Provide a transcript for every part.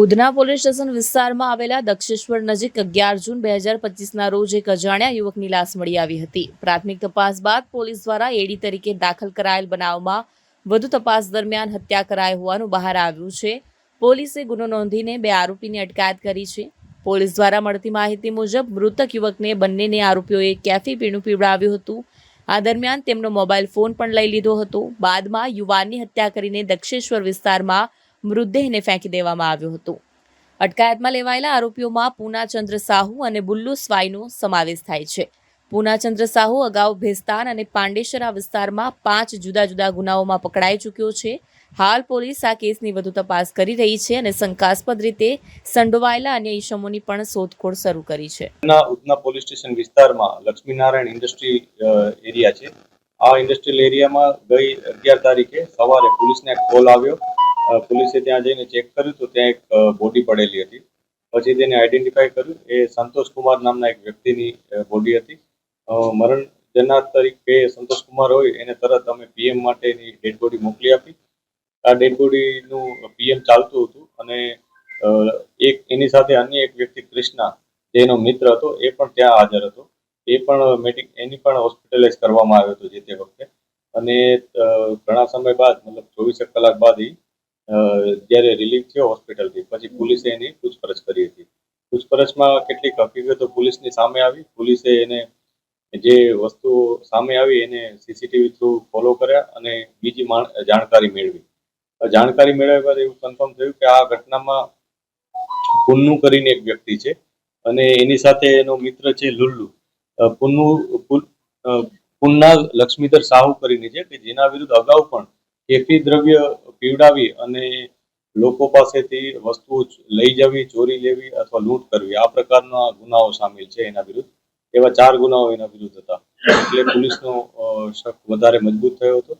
Udhna police station વિસ્તારમાં આવેલા દક્ષેશ્વર નજીક અગિયાર જૂન બે હજાર પચીસના રોજ એક અજાણ્યા યુવકની લાશ મળી આવી હતી. પ્રાથમિક તપાસ બાદ પોલીસ દ્વારા એડી તરીકે દાખલ કરાયેલ બનાવમાં વધુ તપાસ દરમિયાન હત્યા કરાઈ હોવાનું બહાર આવ્યું છે. પોલીસે ગુનો નોંધીને બે આરોપીની અટકાયત કરી છે. પોલીસ દ્વારા મળતી માહિતી મુજબ મૃતક યુવકને બંનેને આરોપીઓએ કેફી પીણું પીવડાવ્યું હતું. આ દરમિયાન તેમનો મોબાઈલ ફોન પણ લઈ લીધો હતો. બાદમાં યુવાનની હત્યા કરીને દક્ષેશ્વર વિસ્તારમાં મૃતદેહને ફેંકી દેવામાં આવ્યો હતો. અટકાયતમાં લેવાયેલા આરોપીઓમાં પૂનાચંદ્ર સાહુ અને બુલ્લુ સ્વાઈનો સમાવેશ થાય છે. પૂનાચંદ્ર સાહુ અગાઉ ભેસ્તાન અને પાંડેશરા વિસ્તારમાં પાંચ જુદા જુદા ગુનાઓમાં પકડાઈ ચૂક્યો છે. હાલ પોલીસ આ કેસની વધુ તપાસ કરી રહી છે અને શંકાસ્પદ રીતે સંડોવાયેલા અન્ય ઈસમોની પણ શોધખોળ શરૂ કરી છે. ઉધના પોલીસ સ્ટેશન વિસ્તારમાં લક્ષ્મીનારાયણ ઇન્ડસ્ટ્રી એરિયા છે. આ ઇન્ડસ્ટ્રીયલ એરિયામાં ગઈ અગિયાર તારીખે સવારે પોલીસને કોલ આવ્યો. પોલીસે ત્યાં જઈને ચેક કર્યું તો ત્યાં એક બોડી પડેલી હતી. પછી તેને આઈડેન્ટિફાઈ કર્યું. એ સંતોષ કુમાર નામના એક વ્યક્તિની બોડી હતી. મરણ જનાર તરીકે સંતોષ કુમાર હોય એને તરત અમે પીએમ માટેની ડેડ બોડી મોકલી આપી. આ ડેડ બોડીનું પીએમ ચાલતું હતું અને એક એની સાથે અન્ય એક વ્યક્તિ કૃષ્ણા જેનો મિત્ર હતો, એ પણ ત્યાં હાજર હતો. એ પણ મેડિક એની પણ હોસ્પિટલાઇઝ કરવામાં આવ્યો હતો જે તે વખતે. અને ઘણા સમય બાદ, મતલબ ચોવીસેક કલાક બાદ એ જ્યારે રિલીઝ થયો હોસ્પિટલથી પછી પોલીસે એની પૂછપરછ કરી હતી. પૂછપરછમાં કેટલીક હકીકતો પોલીસની સામે આવી. પોલીસે એને જે વસ્તુઓ સામે આવી એને સીસીટીવી થ્રુ ફોલો કર્યા અને બીજી જાણકારી મેળવી. જાણકારી મેળવ્યા બાદ એવું કન્ફર્મ થયું કે આ ઘટનામાં પુન્નુ કરીને એક વ્યક્તિ છે અને એની સાથે એનો મિત્ર છે લુલ્લુ. પુન્નુ પુન્ના લક્ષ્મીધર સાહુ કરીને છે કે જેના વિરુદ્ધ અગાઉ પણ કેફી દ્રવ્ય પીવડાવી અને લોકો પાસેથી વસ્તુઓ લઈ જવી, ચોરી લેવી અથવા લૂંટ કરવી. આ પ્રકારના ગુનાઓ સામેલ છે એના વિરુદ્ધ. એવા ચાર ગુનાઓ એના વિરુદ્ધ હતા. એટલે પોલીસનો શક વધારે મજબૂત થયો હતો.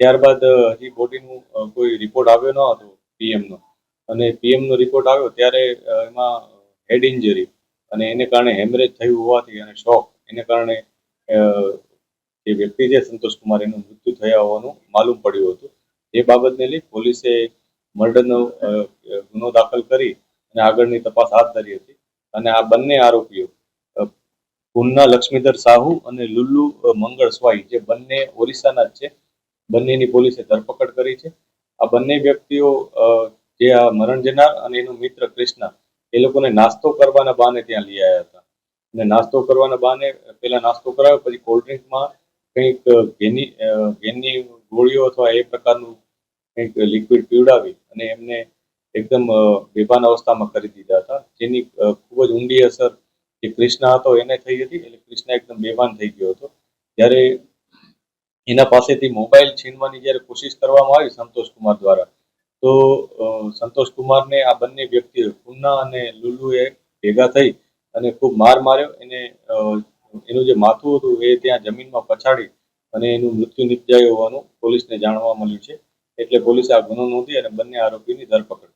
ત્યારબાદ હજી બોડીનું કોઈ રિપોર્ટ આવ્યો ન હતો પીએમનો. અને પીએમનો રિપોર્ટ આવ્યો ત્યારે એમાં હેડ ઇન્જરી અને એને કારણે હેમરેજ થયું હોવાથી અને શોક. એને કારણે જે વ્યક્તિ છે સંતોષ કુમાર એનું મૃત્યુ થયા હોવાનું માલુમ પડ્યું હતું. એ બાબતને લઈ પોલીસે મર્ડરનો ગુનો દાખલ કરી અને આગળની તપાસ હાથ ધરી હતી. અને આ બંને આરોપીઓ પૂનના લક્ષ્મીધર સાહુ અને લુલ્લુ મંગળ સ્વાઈ જે બંને ઓરિસ્સાના જ છે, બંનેની પોલીસે ધરપકડ કરી છે. આ બંને વ્યક્તિઓ જે આ મરણ જનાર અને એનો મિત્ર ક્રિષ્ના, એ લોકોને નાસ્તો કરવાના બહાને ત્યાં લઈ આવ્યા હતા. અને નાસ્તો કરવાના બહાને, પેલા નાસ્તો કરાવ્યો પછી કોલ્ડ ડ્રિંકમાં કંઈક ઘેની ઘેની ગોળીઓ અથવા એ પ્રકારનું કંઈક લિક્વિડ પીવડાવી અને એમને એકદમ બેભાન અવસ્થામાં કરી દીધા હતા. જેની ખૂબ જ ઊંડી અસર જે કૃષ્ણા હતો, એને થઈ હતી. એટલે કૃષ્ણ એકદમ બેભાન થઈ ગયો હતો. જ્યારે એના પાસેથી મોબાઈલ છીનવાની જ્યારે કોશિશ કરવામાં આવી સંતોષ કુમાર દ્વારા, તો સંતોષકુમારને સંતોષ કુમારને આ બંને વ્યક્તિઓ પુન્ના અને લુલુએ ભેગા થઈ અને ખૂબ માર માર્યો. એને એનું જે માથું હતું એ ત્યાં જમીનમાં પછાડી અને એનું મૃત્યુ નિપજાયું હોવાનું પોલીસને જાણવા મળ્યું છે. એટલે પોલીસે આ ગુનો નોંધી અને બંને આરોપીની ધરપકડ